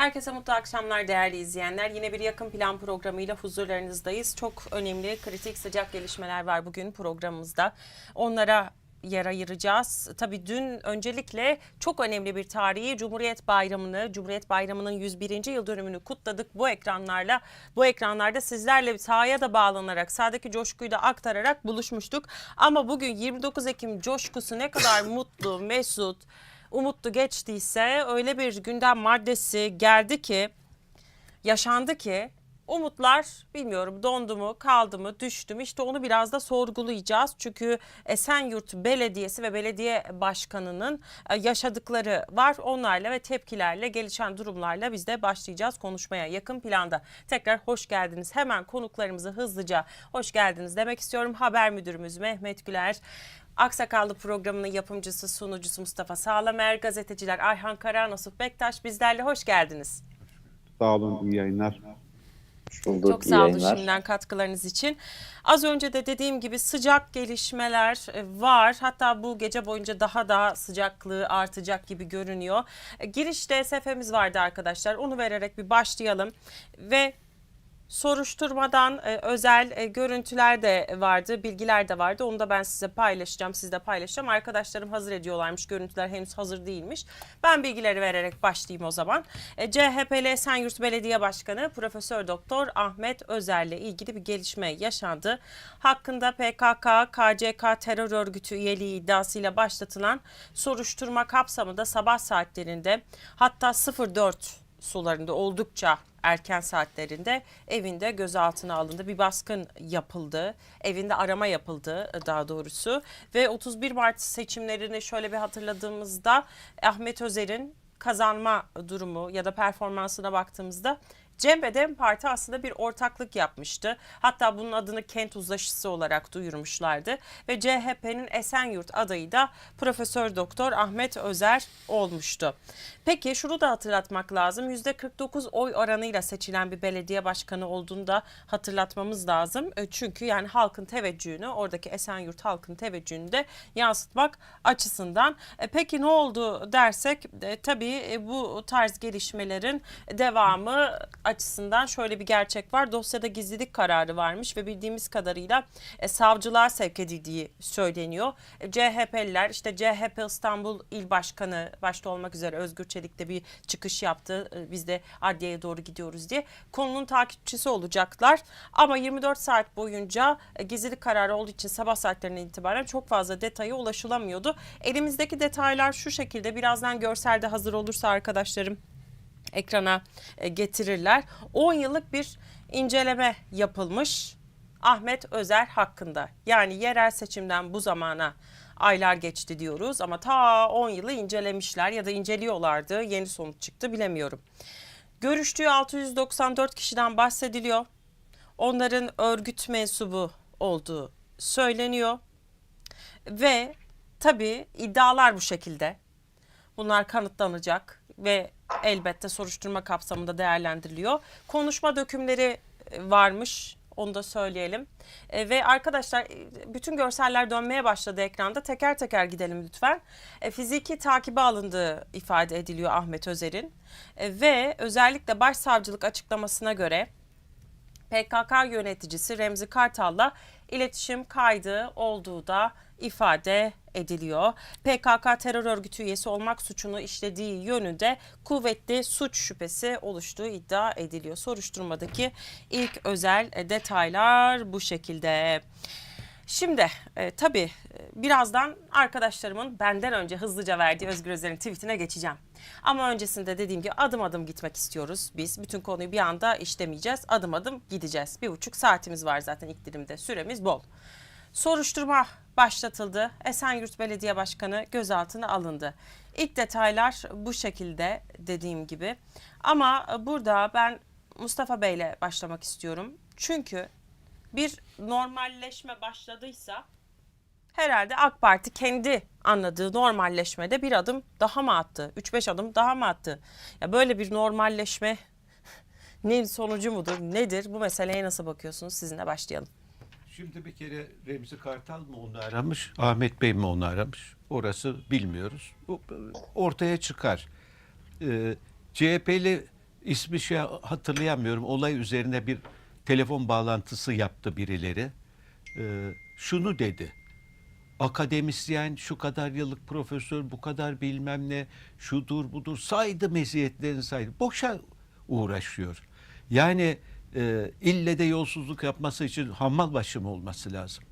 Herkese mutlu akşamlar değerli izleyenler. Yine bir yakın plan programıyla huzurlarınızdayız. Çok önemli, kritik, sıcak gelişmeler var bugün programımızda. Onlara yer ayıracağız. Tabii dün öncelikle çok önemli bir tarihi Cumhuriyet Bayramı'nı, Cumhuriyet Bayramı'nın 101. yıl dönümünü kutladık bu ekranlarla. Bu ekranlarda sizlerle sahaya da bağlanarak, sahadaki coşkuyu da aktararak buluşmuştuk. Ama bugün 29 Ekim coşkusu ne kadar mutlu, mesut, umutlu geçtiyse öyle bir gündem maddesi geldi ki yaşandı ki umutlar bilmiyorum dondu mu kaldı mı düştü mü işte onu biraz da sorgulayacağız. Çünkü Esenyurt Belediyesi ve belediye başkanının e, yaşadıkları var onlarla ve tepkilerle gelişen durumlarla biz de başlayacağız konuşmaya yakın planda. Tekrar hoş geldiniz hemen konuklarımızı hızlıca hoş geldiniz demek istiyorum. Haber müdürümüz Mehmet Güler. Aksakallı programının yapımcısı, sunucusu Mustafa Sağlamer, gazeteciler Ayhan Kara, Nasuh Bektaş bizlerle hoş geldiniz. Sağ olun, iyi yayınlar. Bulduk. Çok sağ olun şimdiden katkılarınız için. Az önce de dediğim gibi sıcak gelişmeler e, var. Hatta bu gece boyunca daha da sıcaklığı artacak gibi görünüyor. E, Girişte SF'miz vardı arkadaşlar. Onu vererek bir başlayalım. Ve soruşturmadan e, özel e, görüntüler de vardı, bilgiler de vardı. Onu da ben size paylaşacağım, siz de paylaşacağım. Arkadaşlarım hazır ediyorlarmış, görüntüler henüz hazır değilmiş. Ben bilgileri vererek başlayayım o zaman. E, CHP'li Esenyurt Belediye Başkanı Profesör Doktor Ahmet Özer'le ilgili bir gelişme yaşandı. Hakkında PKK, KCK terör örgütü üyeliği iddiasıyla başlatılan soruşturma kapsamında sabah saatlerinde hatta 04 sularında oldukça erken saatlerinde evinde gözaltına alındı. Bir baskın yapıldı. Evinde arama yapıldı daha doğrusu. Ve 31 Mart seçimlerini şöyle bir hatırladığımızda Ahmet Özer'in kazanma durumu ya da performansına baktığımızda Cem ve Dem Parti aslında bir ortaklık yapmıştı. Hatta bunun adını kent uzlaşısı olarak duyurmuşlardı. Ve CHP'nin Esenyurt adayı da Profesör Doktor Ahmet Özer olmuştu. Peki şunu da hatırlatmak lazım. %49 oy oranıyla seçilen bir belediye başkanı olduğunu da hatırlatmamız lazım. E, Çünkü yani halkın teveccühünü oradaki Esenyurt halkın teveccühünü de yansıtmak açısından. E, Peki ne oldu dersek e, tabii bu tarz gelişmelerin devamı açısından şöyle bir gerçek var. Dosyada gizlilik kararı varmış ve bildiğimiz kadarıyla e, savcılığa sevk edildiği söyleniyor. E, CHP'liler işte CHP İstanbul İl Başkanı başta olmak üzere Özgür Çelik de bir çıkış yaptı. E, Biz de adliyeye doğru gidiyoruz diye. Konunun takipçisi olacaklar. Ama 24 saat boyunca e, gizlilik kararı olduğu için sabah saatlerinden itibaren çok fazla detaya ulaşılamıyordu. Elimizdeki detaylar şu şekilde. Birazdan görselde hazır olursa arkadaşlarım ekrana e, getirirler. 10 yıllık bir inceleme yapılmış Ahmet Özer hakkında. Yani yerel seçimden bu zamana aylar geçti diyoruz ama ta 10 yılı incelemişler ya da inceliyorlardı. Yeni sonuç çıktı bilemiyorum. Görüştüğü 694 kişiden bahsediliyor. Onların örgüt mensubu olduğu söyleniyor. Ve tabii iddialar bu şekilde. Bunlar kanıtlanacak ve elbette soruşturma kapsamında değerlendiriliyor. Konuşma dökümleri e, varmış. Onu da söyleyelim. E, ve arkadaşlar e, bütün görseller dönmeye başladı ekranda. Teker teker gidelim lütfen. E, fiziki takibe alındığı ifade ediliyor Ahmet Özer'in. E, ve özellikle başsavcılık açıklamasına göre PKK yöneticisi Remzi Kartal'la iletişim kaydı olduğu da ifade ediliyor. PKK terör örgütü üyesi olmak suçunu işlediği yönünde kuvvetli suç şüphesi oluştuğu iddia ediliyor. Soruşturmadaki ilk özel detaylar bu şekilde. Şimdi e, tabii e, birazdan arkadaşlarımın benden önce hızlıca verdiği Özgür Özer'in tweetine geçeceğim. Ama öncesinde dediğim gibi adım adım gitmek istiyoruz biz. Bütün konuyu bir anda işlemeyeceğiz. Adım adım gideceğiz. Bir buçuk saatimiz var zaten ilk. Süremiz bol. Soruşturma başlatıldı. Esenyurt Belediye Başkanı gözaltına alındı. İlk detaylar bu şekilde dediğim gibi. Ama burada ben Mustafa Bey'le başlamak istiyorum. Çünkü bir normalleşme başladıysa herhalde AK Parti kendi anladığı normalleşmede bir adım daha mı attı? 3-5 adım daha mı attı? Ya böyle bir normalleşme ne sonucu mudur? Nedir? Bu meseleye nasıl bakıyorsunuz? Sizinle başlayalım. Şimdi bir kere Remzi Kartal mı onu aramış, Ahmet Bey mi onu aramış? Orası bilmiyoruz. Bu ortaya çıkar. Ee, CHP'li ismi şey hatırlayamıyorum. Olay üzerine bir telefon bağlantısı yaptı birileri. Ee, şunu dedi. Akademisyen, şu kadar yıllık profesör, bu kadar bilmem ne, şudur budur saydı meziyetlerini saydı. Boşa uğraşıyor. Yani e, ille de yolsuzluk yapması için hammal başı mı olması lazım?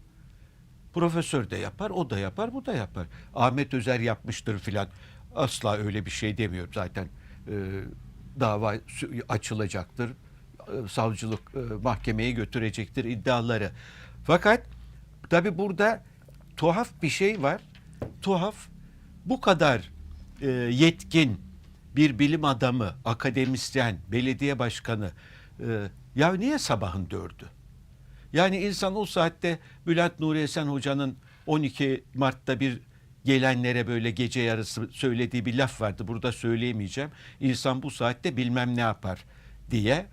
Profesör de yapar, o da yapar, bu da yapar. Ahmet Özer yapmıştır filan. Asla öyle bir şey demiyorum zaten. Ee, dava açılacaktır. Ee, Savcılık e, mahkemeye götürecektir iddiaları. Fakat tabi burada tuhaf bir şey var. Tuhaf bu kadar e, yetkin bir bilim adamı, akademisyen, belediye başkanı e, ya niye sabahın dördü? Yani insan o saatte Bülent Nuri Esen Hoca'nın 12 Mart'ta bir gelenlere böyle gece yarısı söylediği bir laf vardı. Burada söyleyemeyeceğim. İnsan bu saatte bilmem ne yapar diye.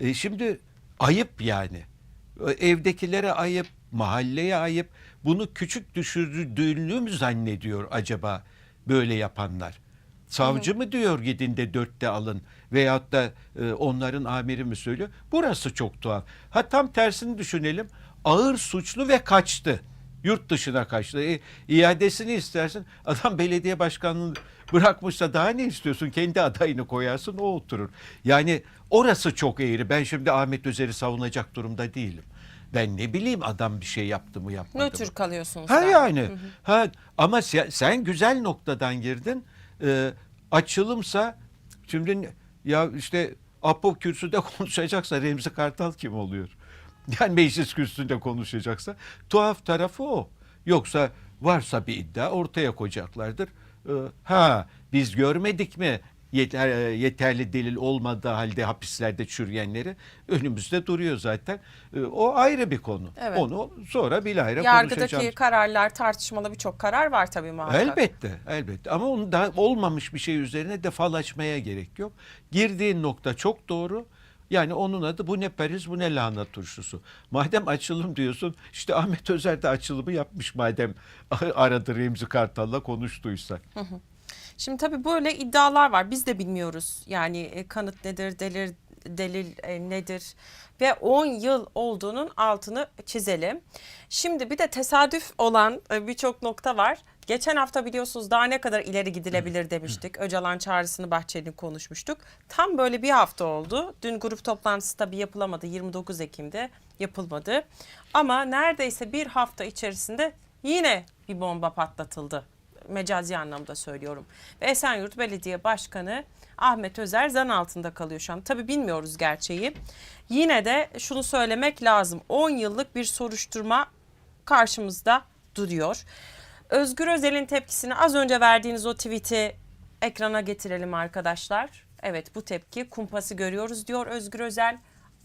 E şimdi ayıp yani. E, Evdekilere ayıp, mahalleye ayıp. Bunu küçük düşürdüğünü mü zannediyor acaba böyle yapanlar? Savcı mı diyor gidin de dörtte alın veyahut da e, onların amiri mi söylüyor? Burası çok tuhaf. Ha tam tersini düşünelim. Ağır suçlu ve kaçtı. Yurt dışına kaçtı. E, iadesini istersin. Adam belediye başkanını bırakmışsa daha ne istiyorsun? Kendi adayını koyarsın o oturur. Yani orası çok eğri. Ben şimdi Ahmet Özer'i savunacak durumda değilim. Ben ne bileyim adam bir şey yaptı mı yapmadı mı? Nötr kalıyorsunuz. Ha yani. yani. Ha ama sen güzel noktadan girdin. Ee, açılımsa şimdi ya işte Apo kürsüde konuşacaksa Remzi Kartal kim oluyor? Yani meclis kürsüsünde konuşacaksa tuhaf tarafı o. Yoksa varsa bir iddia ortaya koyacaklardır. Ee, ha biz görmedik mi yeter, e, yeterli delil olmadığı halde hapislerde çürüyenleri önümüzde duruyor zaten. Ee, o ayrı bir konu. Evet. Onu sonra bilahare Yargıdaki konuşacağız. kararlar tartışmalı birçok karar var tabii muhakkak. Elbette, elbette. Ama onun da olmamış bir şey üzerine de fal açmaya gerek yok. Girdiğin nokta çok doğru. Yani onun adı bu ne periz bu ne lahana turşusu. Madem açılım diyorsun işte Ahmet Özer de açılımı yapmış madem aradı Remzi Kartal'la konuştuysa. Şimdi tabii böyle iddialar var. Biz de bilmiyoruz. Yani e, kanıt nedir, delil, delil e, nedir ve 10 yıl olduğunun altını çizelim. Şimdi bir de tesadüf olan e, birçok nokta var. Geçen hafta biliyorsunuz daha ne kadar ileri gidilebilir demiştik. Öcalan çağrısını Bahçeli'nin konuşmuştuk. Tam böyle bir hafta oldu. Dün grup toplantısı tabii yapılamadı. 29 Ekim'de yapılmadı. Ama neredeyse bir hafta içerisinde yine bir bomba patlatıldı mecazi anlamda söylüyorum. Ve Esenyurt Belediye Başkanı Ahmet Özer zan altında kalıyor şu an. Tabii bilmiyoruz gerçeği. Yine de şunu söylemek lazım. 10 yıllık bir soruşturma karşımızda duruyor. Özgür Özel'in tepkisini az önce verdiğiniz o tweet'i ekrana getirelim arkadaşlar. Evet bu tepki kumpası görüyoruz diyor Özgür Özel.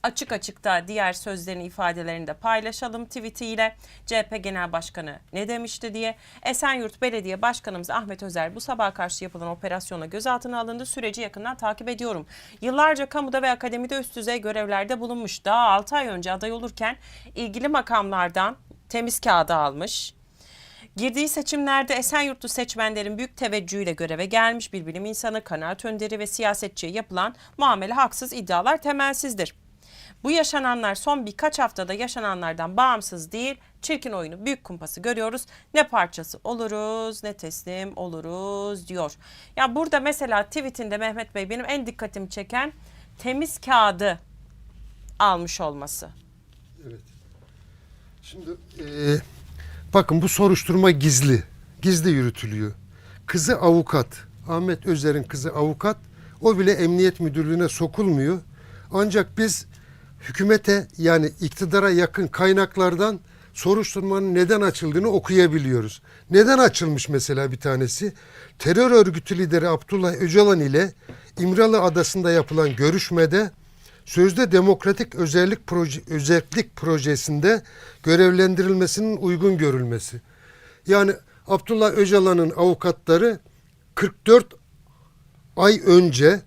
Açık açık da diğer sözlerini ifadelerini de paylaşalım tweetiyle. CHP Genel Başkanı ne demişti diye. Esenyurt Belediye Başkanımız Ahmet Özer bu sabah karşı yapılan operasyona gözaltına alındı. Süreci yakından takip ediyorum. Yıllarca kamuda ve akademide üst düzey görevlerde bulunmuş. Daha 6 ay önce aday olurken ilgili makamlardan temiz kağıdı almış. Girdiği seçimlerde Esenyurtlu seçmenlerin büyük teveccühüyle göreve gelmiş bir bilim insanı, kanaat önderi ve siyasetçiye yapılan muamele haksız iddialar temelsizdir. Bu yaşananlar son birkaç haftada yaşananlardan bağımsız değil, çirkin oyunu büyük kumpası görüyoruz. Ne parçası oluruz ne teslim oluruz diyor. Ya burada mesela tweetinde Mehmet Bey benim en dikkatimi çeken temiz kağıdı almış olması. Evet. Şimdi e, bakın bu soruşturma gizli. Gizli yürütülüyor. Kızı avukat. Ahmet Özer'in kızı avukat. O bile emniyet müdürlüğüne sokulmuyor. Ancak biz hükümete yani iktidara yakın kaynaklardan soruşturmanın neden açıldığını okuyabiliyoruz. Neden açılmış mesela bir tanesi? Terör örgütü lideri Abdullah Öcalan ile İmralı Adası'nda yapılan görüşmede sözde demokratik özellik proje, özellik projesinde görevlendirilmesinin uygun görülmesi. Yani Abdullah Öcalan'ın avukatları 44 ay önce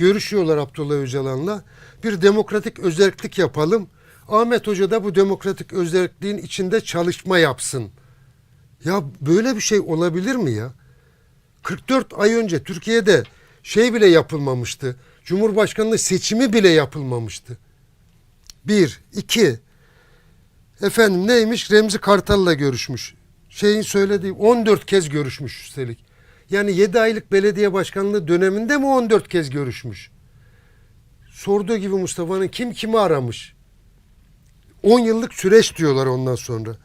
görüşüyorlar Abdullah Öcalan'la. Bir demokratik özellik yapalım. Ahmet Hoca da bu demokratik özelliğin içinde çalışma yapsın. Ya böyle bir şey olabilir mi ya? 44 ay önce Türkiye'de şey bile yapılmamıştı. Cumhurbaşkanlığı seçimi bile yapılmamıştı. Bir. iki. Efendim neymiş? Remzi Kartal'la görüşmüş. Şeyin söylediği 14 kez görüşmüş üstelik. Yani 7 aylık belediye başkanlığı döneminde mi 14 kez görüşmüş? Sorduğu gibi Mustafa'nın kim kimi aramış? 10 yıllık süreç diyorlar ondan sonra.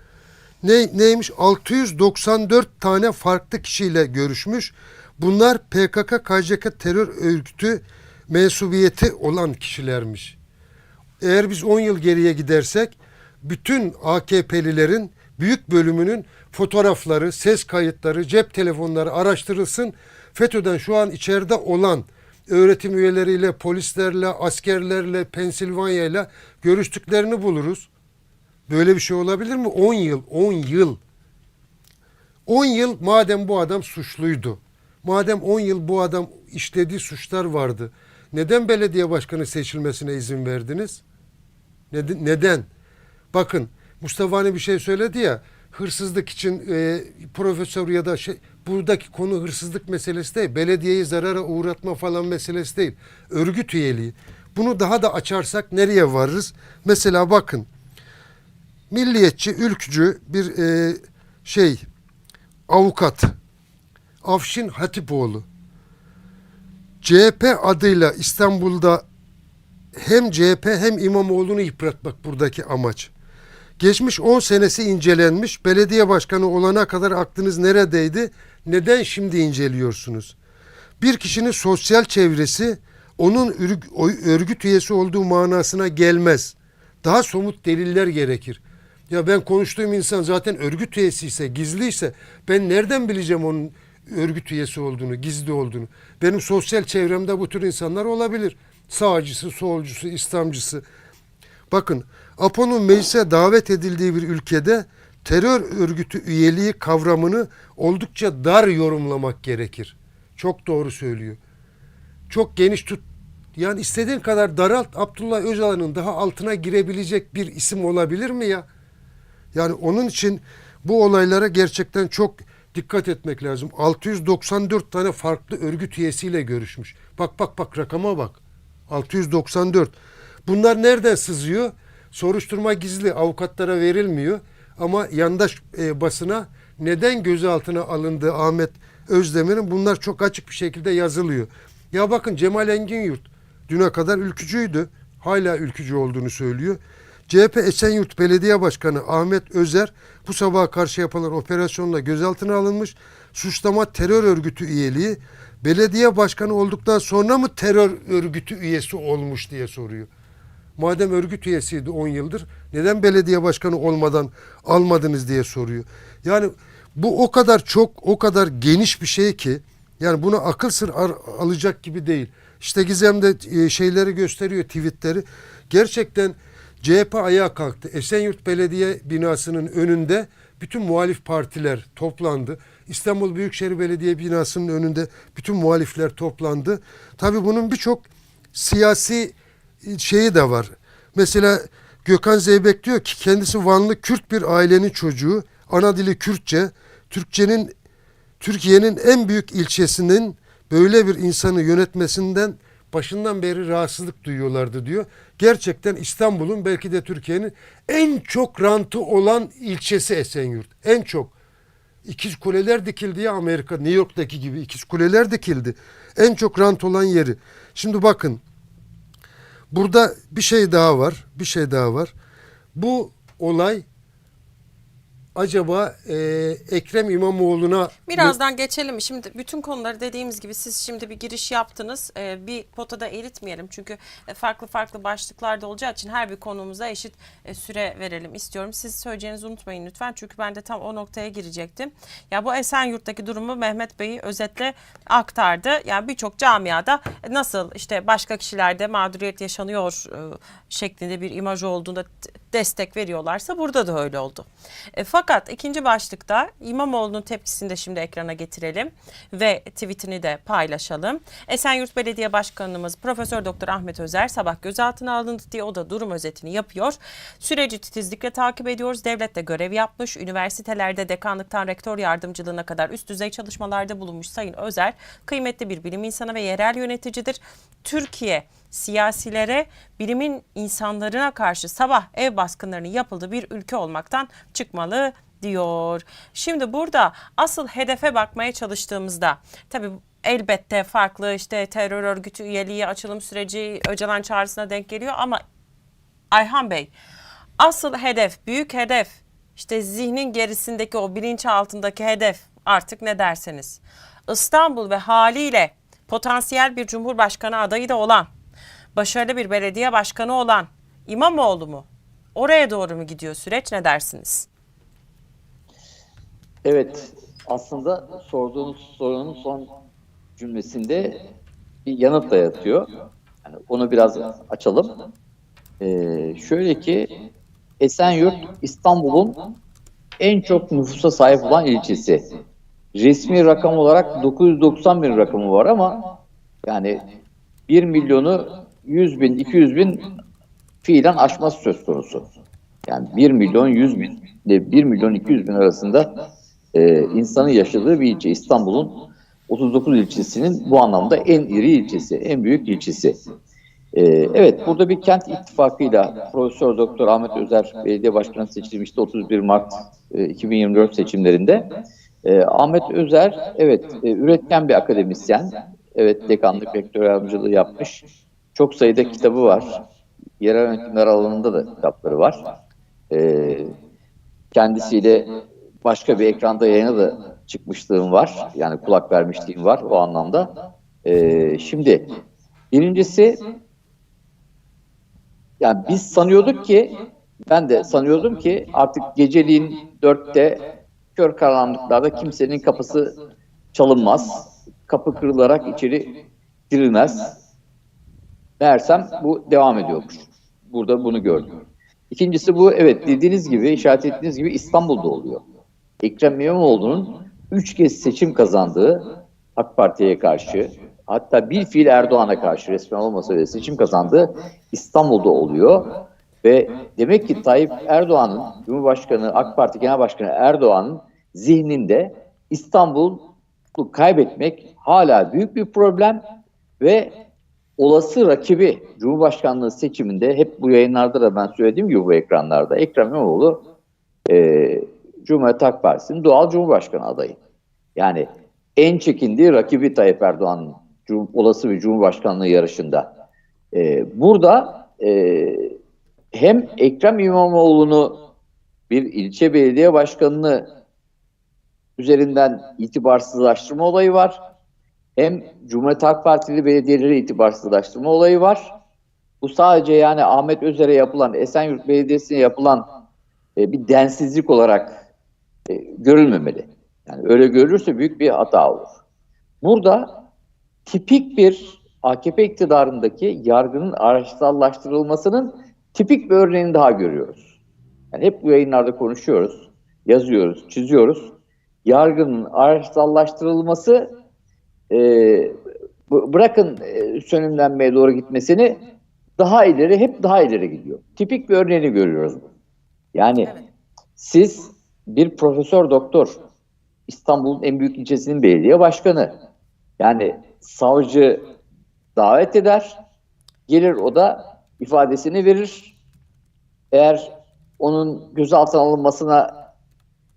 Ne, neymiş? 694 tane farklı kişiyle görüşmüş. Bunlar PKK, KCK terör örgütü mensubiyeti olan kişilermiş. Eğer biz 10 yıl geriye gidersek bütün AKP'lilerin büyük bölümünün fotoğrafları, ses kayıtları, cep telefonları araştırılsın. FETÖ'den şu an içeride olan öğretim üyeleriyle, polislerle, askerlerle, Pensilvanya'yla görüştüklerini buluruz. Böyle bir şey olabilir mi? 10 yıl, 10 yıl. 10 yıl madem bu adam suçluydu. Madem 10 yıl bu adam işlediği suçlar vardı. Neden belediye başkanı seçilmesine izin verdiniz? Neden? Bakın Mustafa hani bir şey söyledi ya hırsızlık için e, profesör ya da şey buradaki konu hırsızlık meselesi değil. Belediyeyi zarara uğratma falan meselesi değil. Örgüt üyeliği. Bunu daha da açarsak nereye varırız? Mesela bakın milliyetçi, ülkücü bir e, şey avukat Afşin Hatipoğlu CHP adıyla İstanbul'da hem CHP hem İmamoğlu'nu yıpratmak buradaki amaç. Geçmiş 10 senesi incelenmiş. Belediye başkanı olana kadar aklınız neredeydi? Neden şimdi inceliyorsunuz? Bir kişinin sosyal çevresi onun örgüt üyesi olduğu manasına gelmez. Daha somut deliller gerekir. Ya ben konuştuğum insan zaten örgüt üyesiyse, gizliyse ben nereden bileceğim onun örgüt üyesi olduğunu, gizli olduğunu? Benim sosyal çevremde bu tür insanlar olabilir. Sağcısı, solcusu, İslamcısı. Bakın APO'nun meclise davet edildiği bir ülkede terör örgütü üyeliği kavramını oldukça dar yorumlamak gerekir. Çok doğru söylüyor. Çok geniş tut. Yani istediğin kadar daralt Abdullah Öcalan'ın daha altına girebilecek bir isim olabilir mi ya? Yani onun için bu olaylara gerçekten çok dikkat etmek lazım. 694 tane farklı örgüt üyesiyle görüşmüş. Bak bak bak rakama bak. 694. Bunlar nereden sızıyor? Soruşturma gizli, avukatlara verilmiyor. Ama yandaş e, basına neden gözaltına alındığı Ahmet Özdemir'in bunlar çok açık bir şekilde yazılıyor. Ya bakın Cemal Engin Yurt düne kadar ülkücüydü. Hala ülkücü olduğunu söylüyor. CHP Esenyurt Belediye Başkanı Ahmet Özer bu sabaha karşı yapılan operasyonla gözaltına alınmış. Suçlama terör örgütü üyeliği. Belediye başkanı olduktan sonra mı terör örgütü üyesi olmuş diye soruyor. Madem örgüt üyesiydi 10 yıldır neden belediye başkanı olmadan almadınız diye soruyor. Yani bu o kadar çok o kadar geniş bir şey ki yani buna akıl sır alacak gibi değil. İşte Gizem de e, şeyleri gösteriyor tweetleri. Gerçekten CHP ayağa kalktı. Esenyurt Belediye binasının önünde bütün muhalif partiler toplandı. İstanbul Büyükşehir Belediye binasının önünde bütün muhalifler toplandı. Tabii bunun birçok siyasi şeyi de var. Mesela Gökhan Zeybek diyor ki kendisi Vanlı Kürt bir ailenin çocuğu. Ana dili Kürtçe. Türkçenin Türkiye'nin en büyük ilçesinin böyle bir insanı yönetmesinden başından beri rahatsızlık duyuyorlardı diyor. Gerçekten İstanbul'un belki de Türkiye'nin en çok rantı olan ilçesi Esenyurt. En çok. İkiz kuleler dikildi ya Amerika, New York'taki gibi ikiz kuleler dikildi. En çok rant olan yeri. Şimdi bakın burada bir şey daha var. Bir şey daha var. Bu olay acaba e, Ekrem İmamoğlu'na Birazdan geçelim. Şimdi bütün konuları dediğimiz gibi siz şimdi bir giriş yaptınız. Ee, bir potada eritmeyelim. Çünkü e, farklı farklı başlıklarda olacağı için her bir konumuza eşit e, süre verelim istiyorum. Siz söyleyeceğinizi unutmayın lütfen. Çünkü ben de tam o noktaya girecektim. Ya bu Esenyurt'taki durumu Mehmet Bey özetle aktardı. Yani birçok camiada nasıl işte başka kişilerde mağduriyet yaşanıyor e, şeklinde bir imaj olduğunda destek veriyorlarsa burada da öyle oldu. E, fakat ikinci başlıkta İmamoğlu'nun tepkisini de şimdi ekrana getirelim ve tweetini de paylaşalım. Esenyurt Belediye Başkanımız Profesör Doktor Ahmet Özer sabah gözaltına alındı diye o da durum özetini yapıyor. Süreci titizlikle takip ediyoruz. Devlet de görev yapmış. Üniversitelerde dekanlıktan rektör yardımcılığına kadar üst düzey çalışmalarda bulunmuş Sayın Özer kıymetli bir bilim insanı ve yerel yöneticidir. Türkiye siyasilere, bilimin insanlarına karşı sabah ev baskınlarının yapıldığı bir ülke olmaktan çıkmalı diyor. Şimdi burada asıl hedefe bakmaya çalıştığımızda tabii elbette farklı işte terör örgütü üyeliği, açılım süreci Öcalan çağrısına denk geliyor ama Ayhan Bey asıl hedef, büyük hedef işte zihnin gerisindeki o bilinç altındaki hedef artık ne derseniz. İstanbul ve haliyle potansiyel bir cumhurbaşkanı adayı da olan, başarılı bir belediye başkanı olan İmamoğlu mu? Oraya doğru mu gidiyor süreç ne dersiniz? Evet, aslında sorduğunuz sorunun son cümlesinde bir yanıt da yatıyor. Yani onu biraz açalım. Ee, şöyle ki Esenyurt İstanbul'un en çok nüfusa sahip olan ilçesi. Resmi rakam olarak 990 bin rakamı var ama yani 1 milyonu 100 bin, 200 bin fiilen aşması söz konusu. Yani 1 milyon 100 bin ile 1 milyon 200 bin arasında e, insanın yaşadığı bir ilçe. İstanbul'un 39 ilçesinin bu anlamda en iri ilçesi, en büyük ilçesi. E, evet, burada bir kent ittifakıyla Profesör Doktor Ahmet Özer belediye başkanı seçilmişti 31 Mart e, 2024 seçimlerinde. E, Ahmet Özer, evet, e, üretken bir akademisyen. Evet, dekanlık rektör yardımcılığı yapmış. Çok sayıda kitabı var. Yerel yönetimler alanında da kitapları var. E, kendisiyle başka bir ekranda yayına da çıkmışlığım var. Yani kulak vermişliğim var o anlamda. Ee, şimdi birincisi yani biz sanıyorduk ki ben de sanıyordum ki artık geceliğin dörtte kör karanlıklarda kimsenin kapısı çalınmaz. Kapı kırılarak içeri girilmez. Meğersem bu devam ediyormuş. Burada bunu gördüm. İkincisi bu evet dediğiniz gibi işaret ettiğiniz gibi İstanbul'da oluyor. Ekrem İmamoğlu'nun üç kez seçim kazandığı AK Parti'ye karşı hatta bir fiil Erdoğan'a karşı resmen olmasa bile seçim kazandığı İstanbul'da oluyor. Ve demek ki Tayyip Erdoğan'ın, Cumhurbaşkanı, AK Parti Genel Başkanı Erdoğan'ın zihninde İstanbul'u kaybetmek hala büyük bir problem ve olası rakibi Cumhurbaşkanlığı seçiminde hep bu yayınlarda da ben söylediğim gibi bu ekranlarda Ekrem İmamoğlu e, Cumhuriyet Halk Partisi'nin doğal Cumhurbaşkanı adayı. Yani en çekindiği rakibi Tayyip Erdoğan'ın olası bir Cumhurbaşkanlığı yarışında. E, burada e, hem Ekrem İmamoğlu'nu bir ilçe belediye başkanını üzerinden itibarsızlaştırma olayı var. Hem Cumhuriyet Halk Partili belediyeleri itibarsızlaştırma olayı var. Bu sadece yani Ahmet Özer'e yapılan, Esenyurt Belediyesi'ne yapılan e, bir densizlik olarak e, görülmemeli. Yani öyle görülürse büyük bir hata olur. Burada tipik bir AKP iktidarındaki yargının araçsallaştırılmasının tipik bir örneğini daha görüyoruz. Yani hep bu yayınlarda konuşuyoruz, yazıyoruz, çiziyoruz. Yargının araçsallaştırılması e, bırakın e, sönümlenmeye doğru gitmesini daha ileri, hep daha ileri gidiyor. Tipik bir örneğini görüyoruz. bu. Yani Evet. siz bir profesör doktor, İstanbul'un en büyük ilçesinin belediye başkanı. Yani savcı davet eder, gelir o da ifadesini verir. Eğer onun gözaltına alınmasına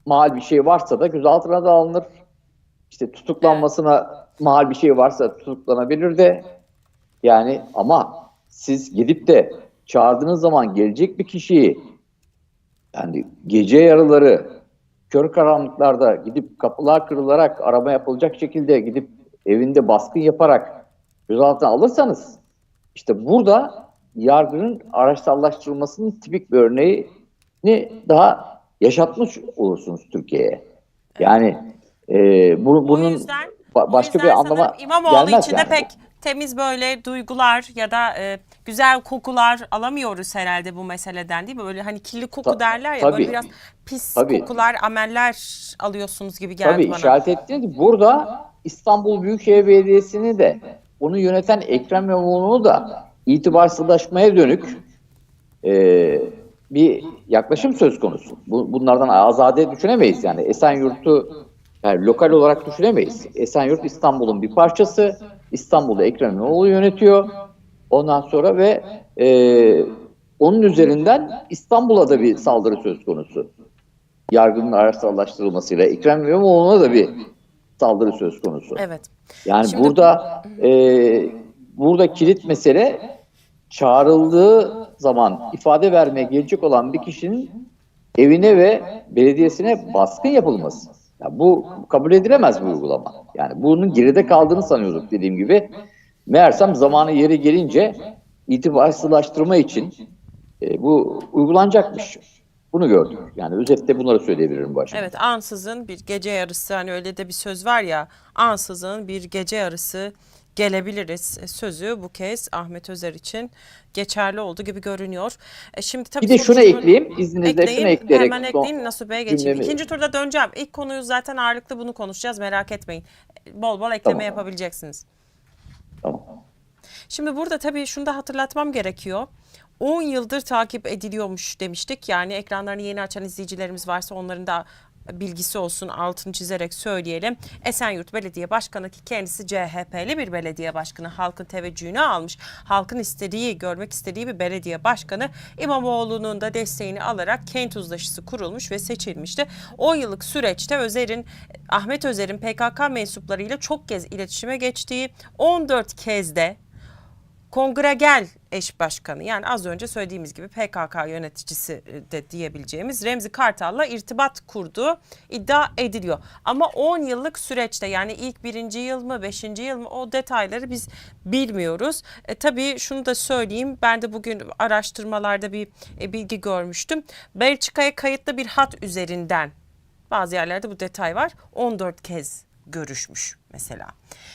mal bir şey varsa da gözaltına da alınır. İşte tutuklanmasına mal bir şey varsa tutuklanabilir de. Yani ama siz gidip de çağırdığınız zaman gelecek bir kişiyi yani gece yarıları kör karanlıklarda gidip kapılar kırılarak arama yapılacak şekilde gidip evinde baskın yaparak gözaltına alırsanız işte burada yargının araçsallaştırılmasının tipik bir örneğini daha yaşatmış olursunuz Türkiye'ye. Yani e, bu, Bu bunun yüzden, ba- başka bir anlama İmamoğlu gelmez için de yani. pek temiz böyle duygular ya da e, güzel kokular alamıyoruz herhalde bu meseleden değil mi? Böyle hani kirli koku Ta- derler ya tabii. böyle biraz pis Tabii. kokular, ameller alıyorsunuz gibi geldi Tabii bana. işaret ettiniz. Burada İstanbul Büyükşehir Belediyesi'ni de onu yöneten Ekrem İmamoğlu'nu da itibarsızlaşmaya dönük e, bir yaklaşım söz konusu. Bu, bunlardan azade düşünemeyiz yani. Esenyurt'u yani lokal olarak düşünemeyiz. Esenyurt İstanbul'un bir parçası. İstanbul'u Ekrem İmamoğlu yönetiyor. Ondan sonra ve e, onun üzerinden İstanbul'a da bir saldırı söz konusu yargının araçsallaştırılmasıyla Ekrem İmamoğlu'na da bir saldırı söz konusu. Evet. Yani Şimdi- burada e, burada kilit mesele çağrıldığı zaman ifade vermeye gelecek olan bir kişinin evine ve belediyesine baskın yapılması. Ya bu kabul edilemez bir uygulama. Yani bunun geride kaldığını sanıyorduk dediğim gibi. Meğersem zamanı yeri gelince itibarsızlaştırma için e, bu uygulanacakmış. Bunu gördük. Yani özetle bunları söyleyebilirim başım. Evet ansızın bir gece yarısı hani öyle de bir söz var ya ansızın bir gece yarısı gelebiliriz sözü bu kez Ahmet Özer için geçerli oldu gibi görünüyor. E şimdi tabii Bir de şunu ekleyeyim. İzninizle Ekleyin, şunu ekleyerek. hemen ekleyin Nasuh Bey'e geçeyim. cümlemi- İkinci turda döneceğim. İlk konuyu zaten ağırlıklı bunu konuşacağız merak etmeyin. Bol bol ekleme Tamam. yapabileceksiniz. Tamam. Şimdi burada tabii şunu da hatırlatmam gerekiyor. 10 yıldır takip ediliyormuş demiştik. Yani ekranlarını yeni açan izleyicilerimiz varsa onların da bilgisi olsun altını çizerek söyleyelim. Esenyurt Belediye Başkanı ki kendisi CHP'li bir belediye başkanı halkın teveccühünü almış. Halkın istediği, görmek istediği bir belediye başkanı İmamoğlu'nun da desteğini alarak kent uzlaşısı kurulmuş ve seçilmişti. 10 yıllık süreçte Özer'in Ahmet Özer'in PKK mensuplarıyla çok kez iletişime geçtiği 14 kez de Kongregel eş başkanı yani az önce söylediğimiz gibi PKK yöneticisi e, de diyebileceğimiz Remzi Kartal'la irtibat kurduğu iddia ediliyor. Ama 10 yıllık süreçte yani ilk birinci yıl mı beşinci yıl mı o detayları biz bilmiyoruz. E, tabii şunu da söyleyeyim ben de bugün araştırmalarda bir e, bilgi görmüştüm. Belçika'ya kayıtlı bir hat üzerinden bazı yerlerde bu detay var 14 kez görüşmüş mesela.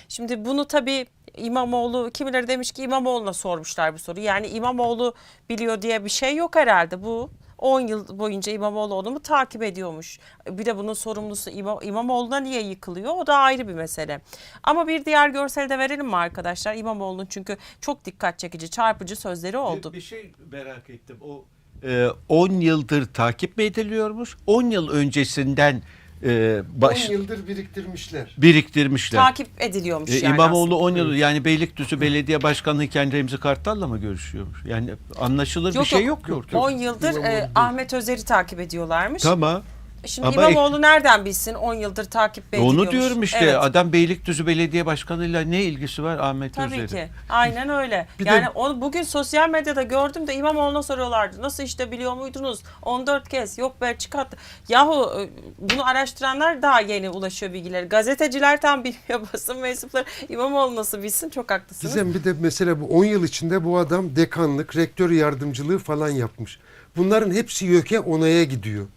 Şimdi bunu tabii İmamoğlu kimileri demiş ki İmamoğlu'na sormuşlar bu soruyu. Yani İmamoğlu biliyor diye bir şey yok herhalde bu. 10 yıl boyunca İmamoğlu onu mu takip ediyormuş? Bir de bunun sorumlusu İma- İmamoğlu'na niye yıkılıyor? O da ayrı bir mesele. Ama bir diğer görseli de verelim mi arkadaşlar? İmamoğlu'nun çünkü çok dikkat çekici, çarpıcı sözleri oldu. Bir, bir şey merak ettim. O e, 10 yıldır takip mi ediliyormuş? 10 yıl öncesinden e, 10 baş, yıldır biriktirmişler. biriktirmişler. Takip ediliyormuş E, yani İmamoğlu aslında. 10 yıl yani Beylikdüzü Belediye Başkanı'yken Remzi Kartal'la mı görüşüyormuş? Yani anlaşılır bir şey yok ki ortada. 10 yıldır İmamoğlu e, değil. Ahmet Özer'i takip ediyorlarmış. Tamam. Şimdi Ama İmamoğlu nereden bilsin 10 yıldır takip E, ediliyormuş. Onu diyorum işte. Evet, Adam Beylikdüzü Belediye Başkanı'yla ne ilgisi var Ahmet tabii Özer'in? ki. Aynen öyle. Bir de- yani onu bugün sosyal medyada gördüm de İmamoğlu'na soruyorlardı. Nasıl işte biliyor muydunuz? 14 kez. Yok Belçika. Yahu e, bunu araştıranlar daha yeni ulaşıyor bilgileri. Gazeteciler tam bilmiyor basın mensupları. İmamoğlu nasıl bilsin? Çok haklısınız. Gizem bir de mesela bu 10 yıl içinde bu adam dekanlık, rektör yardımcılığı falan yapmış. Bunların hepsi YÖK'e onaya gidiyor.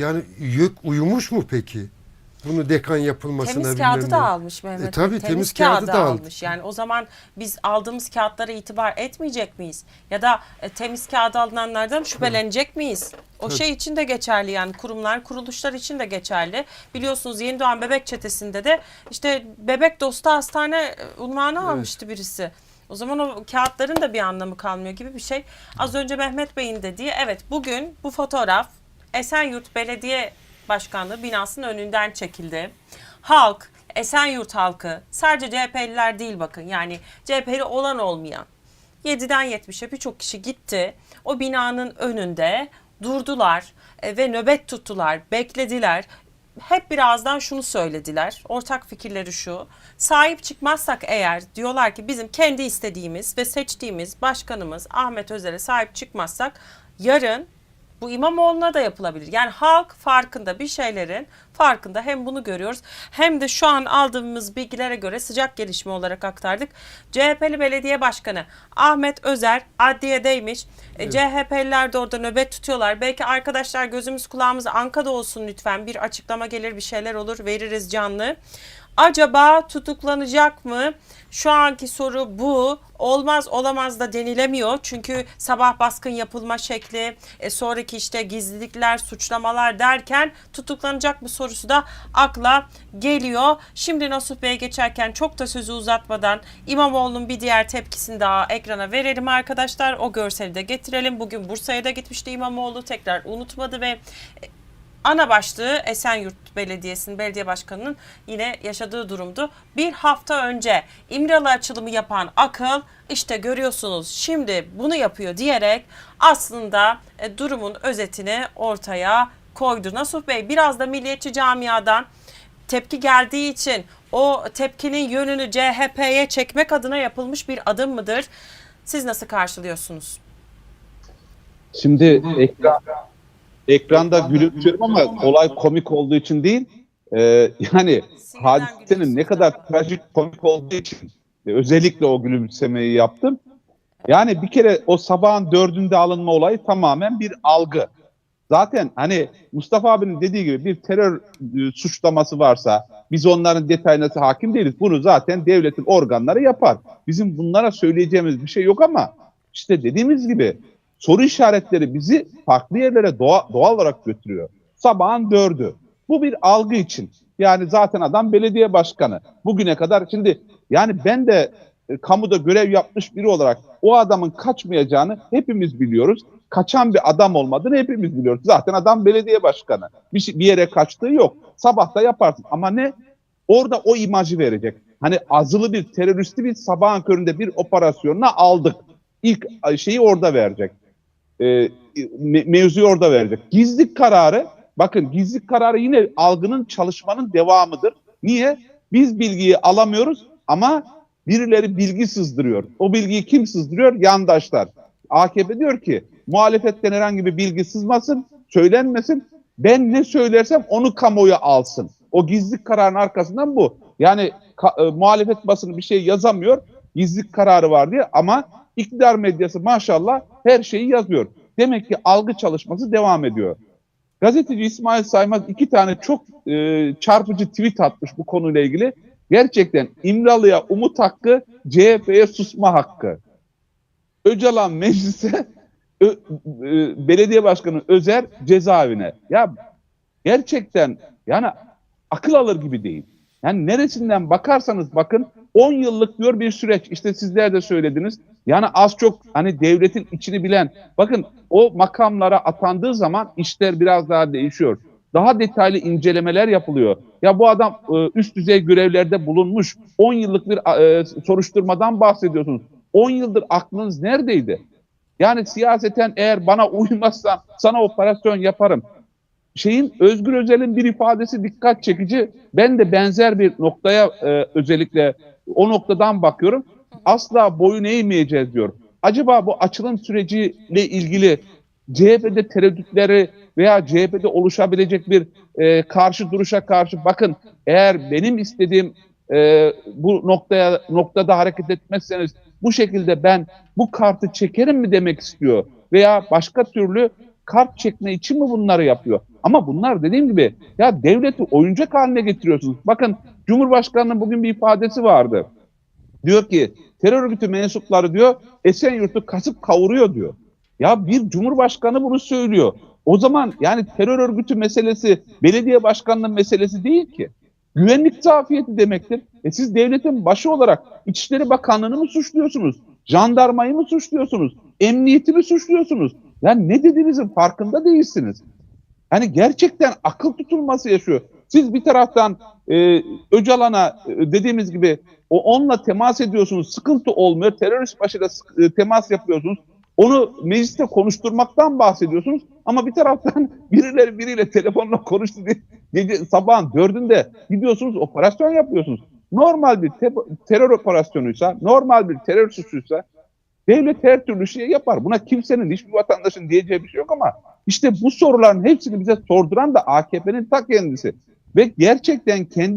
Yani YÖK uyumuş mu peki? Bunu dekan yapılmasına Temiz kağıdı ne. da almış Mehmet. E, tabii, temiz kağıdı da aldı. almış. Yani o zaman biz aldığımız kağıtlara itibar etmeyecek miyiz? Ya da e, temiz kağıdı alınanlardan şüphelenecek miyiz? O şey için de geçerli yani kurumlar, kuruluşlar için de geçerli. Biliyorsunuz Yeni Doğan Bebek Çetesi'nde de işte bebek dostu hastane e, unvanı almıştı birisi. O zaman o kağıtların da bir anlamı kalmıyor gibi bir şey. Az önce Mehmet Bey'in dediği evet bugün bu fotoğraf Esenyurt Belediye Başkanlığı binasının önünden çekildi. Halk, Esenyurt halkı sadece CHP'liler değil bakın yani CHP'li olan olmayan 7'den 70'e birçok kişi gitti. O binanın önünde durdular e, ve nöbet tuttular, beklediler. Hep birazdan şunu söylediler. Ortak fikirleri şu. Sahip çıkmazsak eğer diyorlar ki bizim kendi istediğimiz ve seçtiğimiz başkanımız Ahmet Özer'e sahip çıkmazsak yarın bu İmamoğlu'na da yapılabilir. Yani halk farkında bir şeylerin farkında hem bunu görüyoruz hem de şu an aldığımız bilgilere göre sıcak gelişme olarak aktardık. CHP'li belediye başkanı Ahmet Özer adliyedeymiş. E, CHP'liler de orada nöbet tutuyorlar. Belki arkadaşlar gözümüz kulağımız Anka'da olsun lütfen bir açıklama gelir bir şeyler olur veririz canlı. Acaba tutuklanacak mı? Şu anki soru bu. Olmaz olamaz da denilemiyor. Çünkü sabah baskın yapılma şekli, e, sonraki işte gizlilikler, suçlamalar derken tutuklanacak mı sorusu da akla geliyor. Şimdi Nasuh Bey'e geçerken çok da sözü uzatmadan İmamoğlu'nun bir diğer tepkisini daha ekrana verelim arkadaşlar. O görseli de getirelim. Bugün Bursa'ya da gitmişti İmamoğlu. Tekrar unutmadı ve ana başlığı Esenyurt Belediyesi'nin belediye başkanının yine yaşadığı durumdu. Bir hafta önce İmralı açılımı yapan akıl işte görüyorsunuz şimdi bunu yapıyor diyerek aslında e, durumun özetini ortaya koydu. Nasuh Bey biraz da milliyetçi camiadan tepki geldiği için o tepkinin yönünü CHP'ye çekmek adına yapılmış bir adım mıdır? Siz nasıl karşılıyorsunuz? Şimdi ekran, ekranda gülümsüyorum ama olay komik olduğu için değil. Ee, yani hadisenin ne kadar trajik komik olduğu için e, özellikle o gülümsemeyi yaptım. Yani bir kere o sabahın dördünde alınma olayı tamamen bir algı. Zaten hani Mustafa abinin dediği gibi bir terör e, suçlaması varsa biz onların detayına hakim değiliz. Bunu zaten devletin organları yapar. Bizim bunlara söyleyeceğimiz bir şey yok ama işte dediğimiz gibi soru işaretleri bizi farklı yerlere doğa, doğal olarak götürüyor. Sabahın dördü. Bu bir algı için. Yani zaten adam belediye başkanı. Bugüne kadar şimdi yani ben de e, kamuda görev yapmış biri olarak o adamın kaçmayacağını hepimiz biliyoruz. Kaçan bir adam olmadığını hepimiz biliyoruz. Zaten adam belediye başkanı. Bir, şey, bir yere kaçtığı yok. Sabah da yaparsın. Ama ne? Orada o imajı verecek. Hani azılı bir teröristi bir sabahın köründe bir operasyonuna aldık. İlk şeyi orada verecek. Ee, me- mevzuyu orada verecek. Gizlilik kararı bakın gizlilik kararı yine algının çalışmanın devamıdır. Niye? Biz bilgiyi alamıyoruz ama birileri bilgi sızdırıyor. O bilgiyi kim sızdırıyor? Yandaşlar. AKP diyor ki muhalefetten herhangi bir bilgi sızmasın, söylenmesin. Ben ne söylersem onu kamuoyu alsın. O gizlilik kararının arkasından bu. Yani ka- e, muhalefet basını bir şey yazamıyor. Gizlilik kararı var diye ama iktidar medyası maşallah her şeyi yazıyor. Demek ki algı çalışması devam ediyor. Gazeteci İsmail Saymaz iki tane çok e, çarpıcı tweet atmış bu konuyla ilgili. Gerçekten İmralı'ya umut hakkı, CHP'ye susma hakkı. Öcalan meclise, Ö, e, belediye başkanı Özer cezaevine. Ya gerçekten yani akıl alır gibi değil. Yani neresinden bakarsanız bakın 10 yıllık diyor bir süreç. İşte sizler de söylediniz. Yani az çok hani devletin içini bilen. Bakın o makamlara atandığı zaman işler biraz daha değişiyor. Daha detaylı incelemeler yapılıyor. Ya bu adam e, üst düzey görevlerde bulunmuş. 10 yıllık bir e, soruşturmadan bahsediyorsunuz. 10 yıldır aklınız neredeydi? Yani siyaseten eğer bana uymazsan sana operasyon yaparım. Şeyin Özgür Özel'in bir ifadesi dikkat çekici. Ben de benzer bir noktaya e, özellikle o noktadan bakıyorum. Asla boyun eğmeyeceğiz diyor. Acaba bu açılım süreciyle ilgili CHP'de tereddütleri veya CHP'de oluşabilecek bir e, karşı duruşa karşı bakın eğer benim istediğim e, bu noktaya noktada hareket etmezseniz bu şekilde ben bu kartı çekerim mi demek istiyor veya başka türlü kart çekme için mi bunları yapıyor? Ama bunlar dediğim gibi ya devleti oyuncak haline getiriyorsunuz. Bakın Cumhurbaşkanı'nın bugün bir ifadesi vardı. Diyor ki terör örgütü mensupları diyor Esenyurt'u kasıp kavuruyor diyor. Ya bir cumhurbaşkanı bunu söylüyor. O zaman yani terör örgütü meselesi belediye başkanının meselesi değil ki. Güvenlik zafiyeti demektir. E siz devletin başı olarak İçişleri Bakanlığı'nı mı suçluyorsunuz? Jandarmayı mı suçluyorsunuz? Emniyeti mi suçluyorsunuz? Yani ne dediğinizin farkında değilsiniz. Hani gerçekten akıl tutulması yaşıyor. Siz bir taraftan e, Öcalan'a e, dediğimiz gibi o onunla temas ediyorsunuz. Sıkıntı olmuyor. Terörist başıyla e, temas yapıyorsunuz. Onu mecliste konuşturmaktan bahsediyorsunuz. Ama bir taraftan birileri biriyle telefonla konuştu diye gece sabahın dördünde gidiyorsunuz operasyon yapıyorsunuz. Normal bir te- terör operasyonuysa, normal bir terör suçuysa devlet her türlü şey yapar. Buna kimsenin, hiçbir vatandaşın diyeceği bir şey yok ama işte bu soruların hepsini bize sorduran da AKP'nin ta kendisi. Ve gerçekten kendi